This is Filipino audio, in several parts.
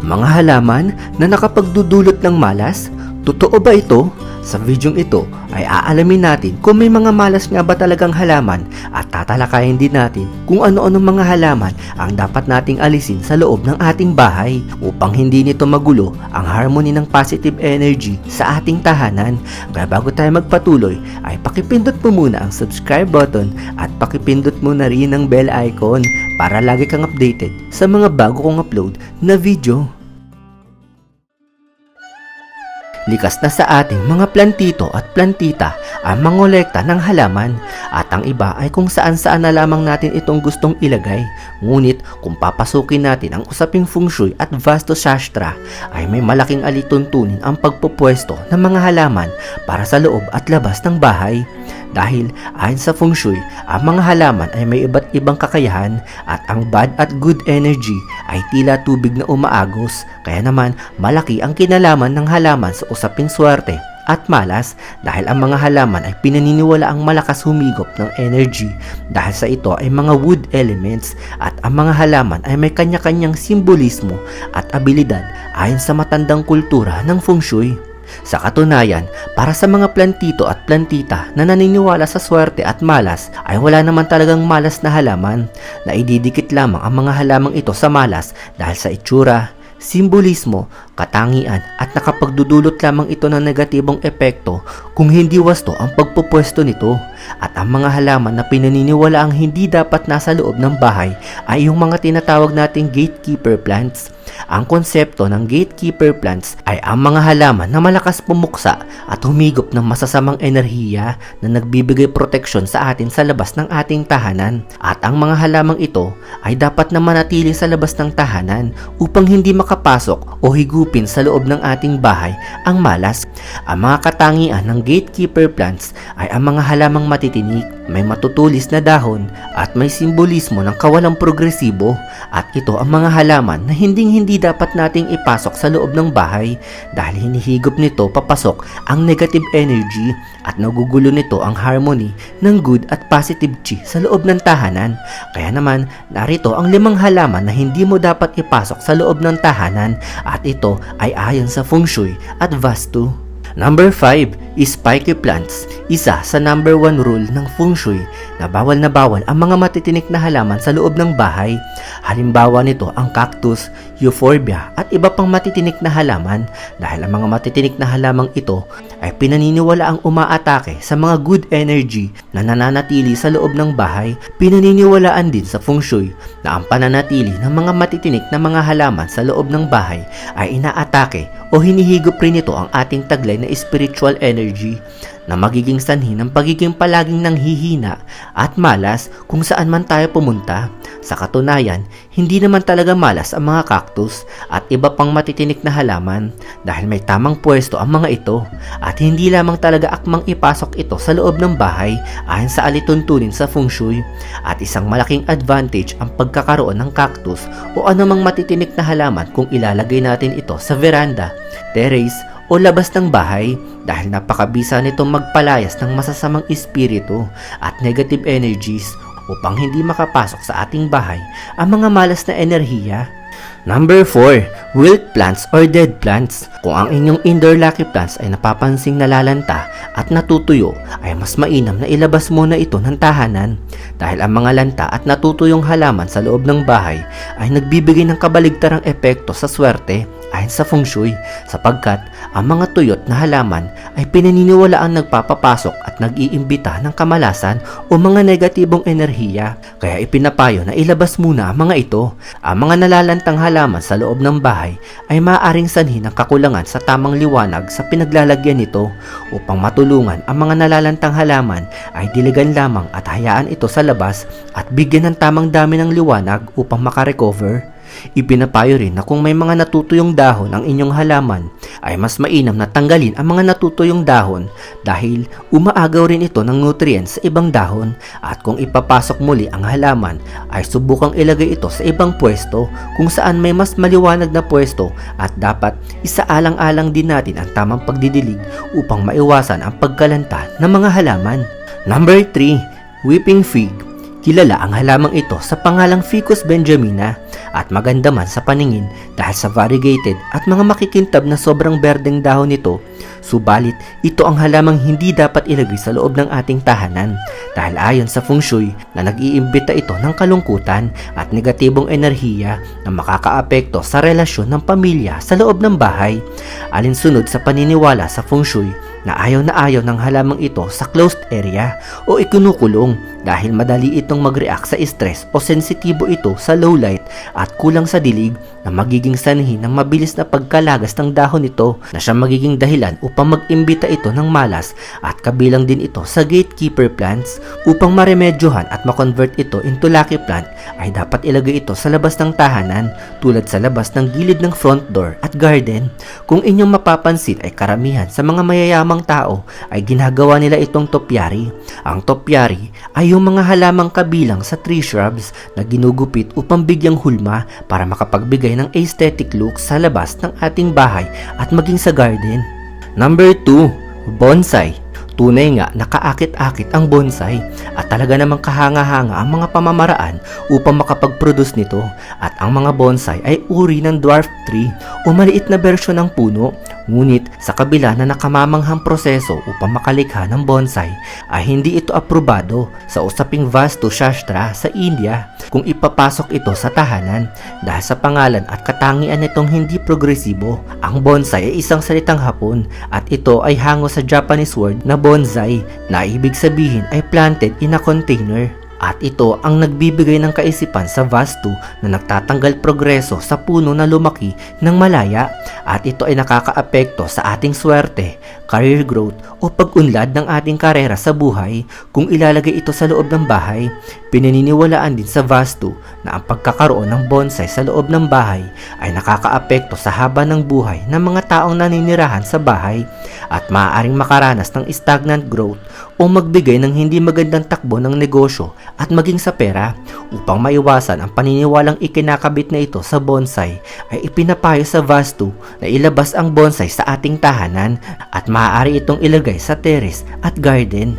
Mga halaman na nakapagdudulot ng malas? Totoo ba ito? Sa videong ito ay aalamin natin kung may mga malas nga ba talagang halaman at tatalakayin din natin kung ano-ano mga halaman ang dapat nating alisin sa loob ng ating bahay upang hindi nito magulo ang harmony ng positive energy sa ating tahanan. Kaya bago tayo magpatuloy ay pakipindot mo muna ang subscribe button at pakipindot mo na rin ang bell icon para lagi kang updated sa mga bago kong upload na video. Likas na sa ating mga plantito at plantita ang mangolekta ng halaman at ang iba ay kung saan saan na lamang natin itong gustong ilagay. Ngunit kung papasukin natin ang usaping feng shui at vasto shastra ay may malaking alituntunin ang pagpupwesto ng mga halaman para sa loob at labas ng bahay. Dahil ayon sa feng shui, ang mga halaman ay may iba't ibang kakayahan at ang bad at good energy ay tila tubig na umaagos. Kaya naman malaki ang kinalaman ng halaman sa usaping swerte at malas dahil ang mga halaman ay pinaniniwala ang malakas humigop ng energy dahil sa ito ay mga wood elements at ang mga halaman ay may kanya-kanyang simbolismo at abilidad ayon sa matandang kultura ng feng shui. Sa katunayan, para sa mga plantito at plantita na naniniwala sa swerte at malas ay wala naman talagang malas na halaman na ididikit lamang ang mga halamang ito sa malas dahil sa itsura, simbolismo, katangian at nakapagdudulot lamang ito ng negatibong epekto kung hindi wasto ang pagpupwesto nito at ang mga halaman na pinaniniwala ang hindi dapat nasa loob ng bahay ay yung mga tinatawag nating gatekeeper plants. Ang konsepto ng gatekeeper plants ay ang mga halaman na malakas pumuksa at humigop ng masasamang enerhiya na nagbibigay proteksyon sa atin sa labas ng ating tahanan. At ang mga halamang ito ay dapat na manatili sa labas ng tahanan upang hindi makapasok o higupin sa loob ng ating bahay ang malas. Ang mga katangian ng gatekeeper plants ay ang mga halamang matitinik, may matutulis na dahon at may simbolismo ng kawalang progresibo at ito ang mga halaman na hinding-hindi dapat nating ipasok sa loob ng bahay dahil hinihigop nito papasok ang negative energy at nagugulo nito ang harmony ng good at positive chi sa loob ng tahanan. Kaya naman, narito ang limang halaman na hindi mo dapat ipasok sa loob ng tahanan at ito ay ayon sa feng shui at vastu. Number 5 is spiky plants. Isa sa number 1 rule ng feng shui na bawal na bawal ang mga matitinik na halaman sa loob ng bahay. Halimbawa nito ang cactus, euphorbia at iba pang matitinik na halaman dahil ang mga matitinik na halamang ito ay pinaniniwala ang umaatake sa mga good energy na nananatili sa loob ng bahay. Pinaniniwalaan din sa feng shui na ang pananatili ng mga matitinik na mga halaman sa loob ng bahay ay inaatake o hinihigop rin ito ang ating taglay na spiritual energy na magiging sanhi ng pagiging palaging nanghihina at malas kung saan man tayo pumunta. Sa katunayan, hindi naman talaga malas ang mga cactus at iba pang matitinik na halaman dahil may tamang pwesto ang mga ito at hindi lamang talaga akmang ipasok ito sa loob ng bahay ayon sa alituntunin sa feng shui at isang malaking advantage ang pagkakaroon ng cactus o anumang matitinik na halaman kung ilalagay natin ito sa veranda, terrace o labas ng bahay dahil napakabisa nitong magpalayas ng masasamang espiritu at negative energies upang hindi makapasok sa ating bahay ang mga malas na enerhiya. Number 4, wilt plants or dead plants. Kung ang inyong indoor lucky plants ay napapansing nalalanta at natutuyo, ay mas mainam na ilabas muna ito ng tahanan dahil ang mga lanta at natutuyong halaman sa loob ng bahay ay nagbibigay ng kabaligtarang epekto sa swerte ayon sa feng shui sapagkat ang mga tuyot na halaman ay pinaniniwala ang nagpapapasok at nag-iimbita ng kamalasan o mga negatibong enerhiya kaya ipinapayo na ilabas muna ang mga ito. Ang mga nalalantang halaman sa loob ng bahay ay maaaring sanhi ng kakulangan sa tamang liwanag sa pinaglalagyan nito upang matulungan ang mga nalalantang halaman ay diligan lamang at hayaan ito sa labas at bigyan ng tamang dami ng liwanag upang makarecover. Ipinapayo rin na kung may mga natutuyong dahon ang inyong halaman ay mas mainam na tanggalin ang mga natutuyong dahon dahil umaagaw rin ito ng nutrients sa ibang dahon at kung ipapasok muli ang halaman ay subukang ilagay ito sa ibang pwesto kung saan may mas maliwanag na pwesto at dapat isaalang-alang din natin ang tamang pagdidilig upang maiwasan ang pagkalanta ng mga halaman. Number 3, Weeping Fig Kilala ang halamang ito sa pangalang Ficus benjamina at maganda man sa paningin dahil sa variegated at mga makikintab na sobrang berdeng dahon nito. Subalit, ito ang halamang hindi dapat ilagay sa loob ng ating tahanan dahil ayon sa feng shui na nag-iimbita ito ng kalungkutan at negatibong enerhiya na makakaapekto sa relasyon ng pamilya sa loob ng bahay. Alinsunod sa paniniwala sa feng shui na ayaw na ayaw ng halamang ito sa closed area o ikinukulong dahil madali itong mag-react sa stress o sensitibo ito sa low light at kulang sa dilig na magiging sanhi ng mabilis na pagkalagas ng dahon nito na siya magiging dahilan upang mag-imbita ito ng malas at kabilang din ito sa gatekeeper plants upang maremedyohan at makonvert ito into lucky plant ay dapat ilagay ito sa labas ng tahanan tulad sa labas ng gilid ng front door at garden. Kung inyong mapapansin ay karamihan sa mga mayayamang tao ay ginagawa nila itong topyari. Ang topyari ay yung mga halamang kabilang sa tree shrubs na ginugupit upang bigyang hulma para makapagbigay ng aesthetic look sa labas ng ating bahay at maging sa garden. Number 2, bonsai. Tunay nga nakaakit-akit ang bonsai at talaga namang kahanga-hanga ang mga pamamaraan upang makapag-produce nito at ang mga bonsai ay uri ng dwarf tree o maliit na bersyon ng puno Ngunit sa kabila na nakamamanghang proseso upang makalikha ng bonsai ay hindi ito aprobado sa usaping Vastu Shastra sa India kung ipapasok ito sa tahanan dahil sa pangalan at katangian nitong hindi progresibo. Ang bonsai ay isang salitang hapon at ito ay hango sa Japanese word na bonsai na ibig sabihin ay planted in a container. At ito ang nagbibigay ng kaisipan sa vastu na nagtatanggal progreso sa puno na lumaki ng malaya at ito ay nakakaapekto sa ating swerte, career growth o pag-unlad ng ating karera sa buhay kung ilalagay ito sa loob ng bahay. Pinaniniwalaan din sa vastu na ang pagkakaroon ng bonsai sa loob ng bahay ay nakakaapekto sa haba ng buhay ng mga taong naninirahan sa bahay at maaaring makaranas ng stagnant growth o magbigay ng hindi magandang takbo ng negosyo at maging sa pera. Upang maiwasan ang paniniwalang ikinakabit na ito sa bonsai ay ipinapayo sa vastu na ilabas ang bonsai sa ating tahanan at maaari itong ilagay sa terrace at garden.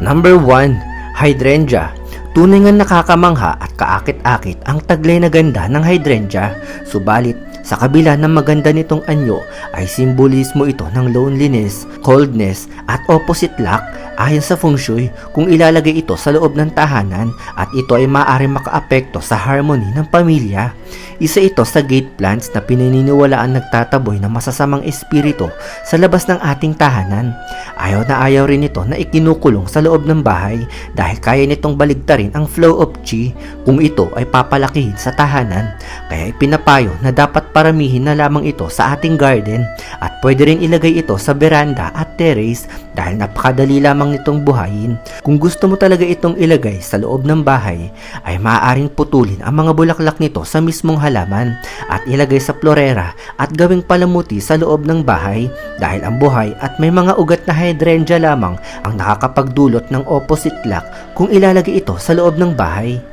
Number 1. Hydrangea Tunay nga nakakamangha at kaakit-akit ang taglay na ganda ng hydrangea, subalit sa kabila ng maganda nitong anyo ay simbolismo ito ng loneliness, coldness at opposite luck ayon sa feng shui kung ilalagay ito sa loob ng tahanan at ito ay maaaring makaapekto sa harmony ng pamilya. Isa ito sa gate plants na pinaniniwalaan nagtataboy ng masasamang espiritu sa labas ng ating tahanan. Ayaw na ayaw rin ito na ikinukulong sa loob ng bahay dahil kaya nitong baligtarin ang flow of chi kung ito ay papalakihin sa tahanan. Kaya ipinapayo na dapat paramihin na lamang ito sa ating garden at pwede rin ilagay ito sa veranda at terrace dahil napakadali lamang nitong buhayin. Kung gusto mo talaga itong ilagay sa loob ng bahay ay maaaring putulin ang mga bulaklak nito sa mismong halaman at ilagay sa florera at gawing palamuti sa loob ng bahay dahil ang buhay at may mga ugat na hydrangea lamang ang nakakapagdulot ng opposite luck kung ilalagay ito sa loob ng bahay.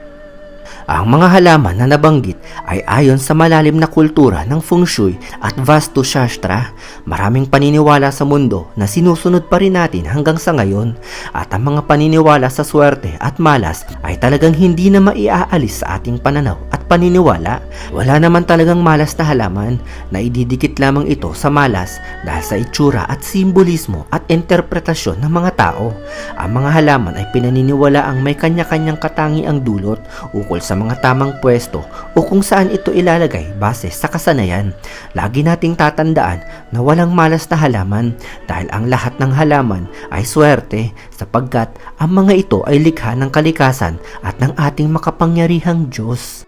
Ang mga halaman na nabanggit ay ayon sa malalim na kultura ng feng shui at Vastu Shastra. Maraming paniniwala sa mundo na sinusunod pa rin natin hanggang sa ngayon at ang mga paniniwala sa swerte at malas ay talagang hindi na maiaalis sa ating pananaw at paniniwala. Wala naman talagang malas na halaman na ididikit lamang ito sa malas dahil sa itsura at simbolismo at interpretasyon ng mga tao. Ang mga halaman ay pinaniniwala ang may kanya-kanyang katangiang dulot ukol sa mga tamang pwesto o kung saan ito ilalagay base sa kasanayan. Lagi nating tatandaan na walang malas na halaman dahil ang lahat ng halaman ay swerte sapagkat ang mga ito ay likha ng kalikasan at ng ating makapangyarihang Diyos.